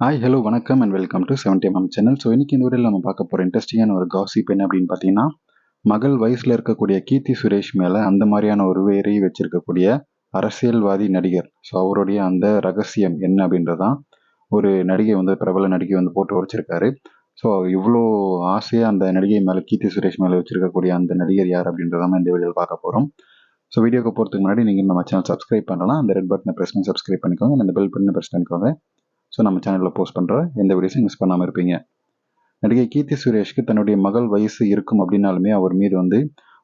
Hi hello வணக்கம் and welcome to seventy MM channel so இன்னைக்கு இந்த வீடியோவில் நம்ம பார்க்க போகிற இன்ட்ரெஸ்டிங்கான ஒரு காசிப் என்ன அப்படின்னு பார்த்தீங்கன்னா மகள் வயசில் இருக்கக்கூடிய கீர்த்தி சுரேஷ் மேலே அந்த மாதிரியான ஒரு வேரை வச்சிருக்கக்கூடிய அரசியல்வாதி நடிகர். ஸோ அவருடைய அந்த ரகசியம் என்ன அப்படின்றதான் ஒரு நடிகை வந்து பிரபல நடிகை வந்து போட்டு உடைச்சிருக்காரு ஸோ இவ்வளோ ஆசையாக அந்த நடிகை மேலே கீர்த்தி சுரேஷ் மேலே வச்சிருக்கக்கூடிய அந்த நடிகர் யார் அப்படின்றதான் இந்த வீடியோவில் பார்க்க போகிறோம் ஸோ வீடியோக்கு போகிறதுக்கு முன்னாடி நீங்கள் நம்ம சேனல் சப்ஸ்கிரைப் பண்ணலாம். அந்த ரெட் பட்டனை ப்ரெஸ் பண்ணி சப்ஸ்கிரைப் பண்ணிக்கோங்க. அந்த பெல் பட்டனை ப்ரெஸ் பண்ணிக்கோங்க. ஸோ நம்ம சேனலில் போஸ்ட் பண்ணுற எந்த வீடியோஸும் மிஸ் பண்ணாமல் இருப்பீங்க. நடிகை கீர்த்தி சுரேஷ்க்கு தன்னுடைய மகள் வயசு இருக்கும் அப்படின்னாலுமே அவர் மீது வந்து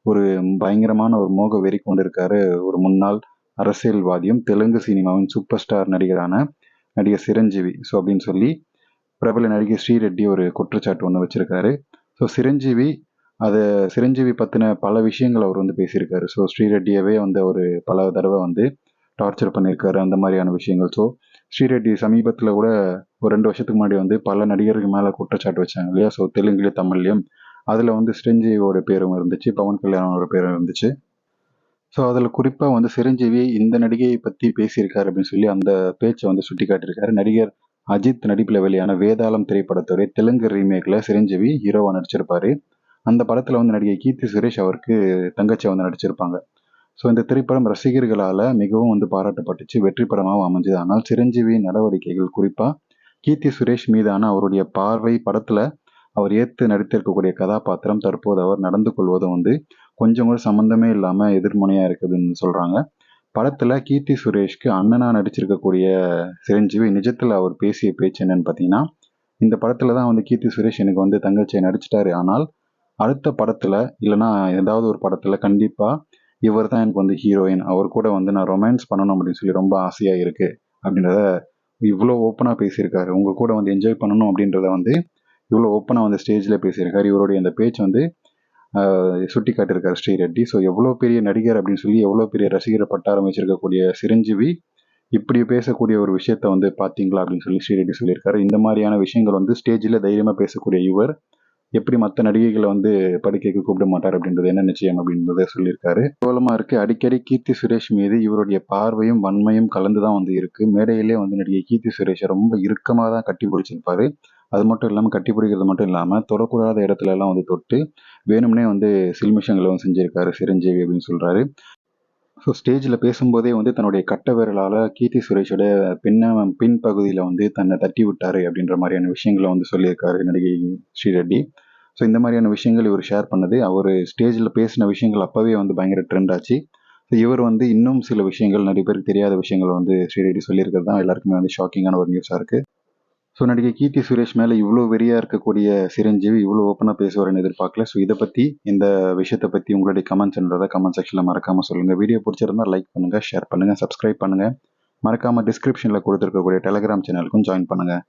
ஒரு பயங்கரமான ஒரு மோக வெறி கொண்டிருக்காரு. ஒரு முன்னாள் அரசியல்வாதியும் தெலுங்கு சினிமாவின் சூப்பர் ஸ்டார் நடிகரான நடிகர் சிரஞ்சீவி. ஸோ அப்படின்னு சொல்லி பிரபல நடிகை ஸ்ரீரெட்டி ஒரு குற்றச்சாட்டு ஒன்று வச்சிருக்காரு. ஸோ சிரஞ்சீவி அது சிரஞ்சீவி பற்றின பல விஷயங்கள் அவர் வந்து பேசியிருக்காரு. ஸோ ஸ்ரீரெட்டியவே வந்து ஒரு பல தடவை வந்து டார்ச்சர் பண்ணியிருக்காரு அந்த மாதிரியான விஷயங்கள். ஸோ ஸ்ரீரெட்டி சமீபத்தில் கூட ஒரு ரெண்டு வருஷத்துக்கு முன்னாடி வந்து பல நடிகர்கள் மேலே குற்றச்சாட்டு வச்சாங்க இல்லையா? ஸோ தெலுங்குலேயும் தமிழ்லையும். அதில் வந்து சிரஞ்சீவியோட பேரும் இருந்துச்சு பவன் கல்யாணோட பேரும் இருந்துச்சு. ஸோ அதில் குறிப்பாக வந்து சிரஞ்சீவி இந்த நடிகையை பற்றி பேசியிருக்காரு அப்படின்னு சொல்லி அந்த பேச்சை வந்து சுட்டி காட்டியிருக்காரு நடிகர் அஜித் நடிப்பில் வெளியான வேதாளம் திரைப்படத்துடைய தெலுங்கு ரீமேக்கில் சிரஞ்சீவி ஹீரோவாக நடிச்சிருப்பாரு. அந்த படத்தில் வந்து நடிகை கீர்த்தி சுரேஷ் அவருக்கு தங்கச்சியை வந்து நடிச்சிருப்பாங்க. ஸோ இந்த திரைப்படம் ரசிகர்களால் மிகவும் வந்து பாராட்டப்பட்டுச்சு. வெற்றி படமாகவும் அமைஞ்சது. ஆனால் சிரஞ்சீவியின் நடவடிக்கைகள் குறிப்பாக கீர்த்தி சுரேஷ் மீதான அவருடைய பார்வை படத்தில் அவர் ஏற்று நடித்திருக்கக்கூடிய கதாபாத்திரம் தற்போது அவர் நடந்து கொள்வதும் வந்து கொஞ்சம் கூட சம்மந்தமே இல்லாமல் எதிர்மனையாக இருக்குது அப்படின்னு சொல்கிறாங்க படத்தில் கீர்த்தி சுரேஷ்க்கு அண்ணனாக நடிச்சிருக்கக்கூடிய சிரஞ்சீவி நிஜத்தில் அவர் பேசிய பேச்சு என்னன்னு பார்த்தீங்கன்னா இந்த படத்தில் தான் வந்து கீர்த்தி சுரேஷ் எனக்கு வந்து தங்கச்சியை நடிச்சிட்டாரு. ஆனால் அடுத்த படத்தில் இல்லைனா ஏதாவது ஒரு படத்தில் கண்டிப்பாக இவர் தான் எனக்கு வந்து ஹீரோயின் அவர் கூட வந்து நான் ரொமான்ஸ் பண்ணணும் அப்படின்னு சொல்லி ரொம்ப ஆசையாக இருக்குது அப்படின்றத இவ்வளோ ஓப்பனாக பேசியிருக்காரு. உங்கள் கூட வந்து என்ஜாய் பண்ணணும் அப்படின்றத வந்து இவ்வளோ ஓப்பனாக வந்து ஸ்டேஜில் பேசியிருக்காரு. இவருடைய அந்த பேச்சு வந்து சுட்டி காட்டியிருக்காரு ஸ்ரீரெட்டி. ஸோ எவ்வளோ பெரிய நடிகர் அப்படின்னு சொல்லி எவ்வளோ பெரிய ரசிகர் பட்டாரம் வச்சிருக்கக்கூடிய சிரஞ்சீவி இப்படி பேசக்கூடிய ஒரு விஷயத்த வந்து பார்த்தீங்களா அப்படின்னு சொல்லி ஸ்ரீரெட்டி சொல்லியிருக்காரு. இந்த மாதிரியான விஷயங்கள் வந்து ஸ்டேஜில் தைரியமாக பேசக்கூடிய இவர் எப்படி மற்ற நடிகைகளை வந்து படுக்கைக்கு கூப்பிட மாட்டார் அப்படின்றது என்ன நிச்சயம் அப்படின்றத சொல்லியிருக்காரு. கோலமா இருக்கு. அடிக்கடி கீர்த்தி சுரேஷ் மீது இவருடைய பார்வையும் வன்மையும் கலந்து தான் வந்து இருக்கு. மேடையிலே வந்து நடிகை கீர்த்தி சுரேஷை ரொம்ப இறுக்கமாக தான் கட்டி பிடிச்சிருப்பாரு. அது மட்டும் இல்லாமல் கட்டி பிடிக்கிறது மட்டும் இல்லாமல் தொடக்கூடாத இடத்துல எல்லாம் வந்து தொட்டு வேணும்னே வந்து சில்மிஷங்களும் வந்து செஞ்சிருக்காரு. சிரஞ்சீவி அப்படின்னு சொல்றாரு. ஸோ ஸ்டேஜில் பேசும்போதே வந்து தன்னுடைய கட்ட விரலால் கீர்த்தி சுரேஷோட பின்ன பின் பகுதியில் வந்து தன்னை தட்டி விட்டார் அப்படின்ற மாதிரியான விஷயங்களை வந்து சொல்லியிருக்காரு நடிகை ஸ்ரீரெட்டி ஸோ இந்த மாதிரியான விஷயங்கள் இவர் ஷேர் பண்ணது. அவர் ஸ்டேஜில் பேசின விஷயங்கள் அப்போவே வந்து பயங்கர ட்ரெண்ட் ஆச்சு. ஸோ இவர் வந்து இன்னும் சில விஷயங்கள் நிறைய பேருக்கு தெரியாத விஷயங்கள் வந்து ஸ்ரீரெட்டி சொல்லியிருக்கிறது தான். எல்லாருக்குமே வந்து ஷாக்கிங்கான ஒரு நியூஸாக இருக்குது ஸோ நடிகை கீர்த்தி சுரேஷ் மேலே இவ்வளோ வெறியாக இருக்கக்கூடிய சிரஞ்சீவி இவ்வளோ ஓப்பனாக பேசுவார்னு எதிர்பார்க்கல. ஸோ இதை பற்றி இந்த விஷயத்தை பற்றி உங்களுடைய கமெண்ட்ஸ்ன்றதை கமெண்ட் செக்ஷனில் மறக்காமல் சொல்லுங்கள் வீடியோ பிடிச்சிருந்தா லைக் பண்ணுங்கள் ஷேர் பண்ணுங்கள் சப்ஸ்கிரைப் பண்ணுங்கள் மறக்காமல் டிஸ்கிரிப்ஷனில் கொடுத்துருக்கக்கூடிய டெலிகிராம் சேனலுக்கும் ஜாயின் பண்ணுங்கள்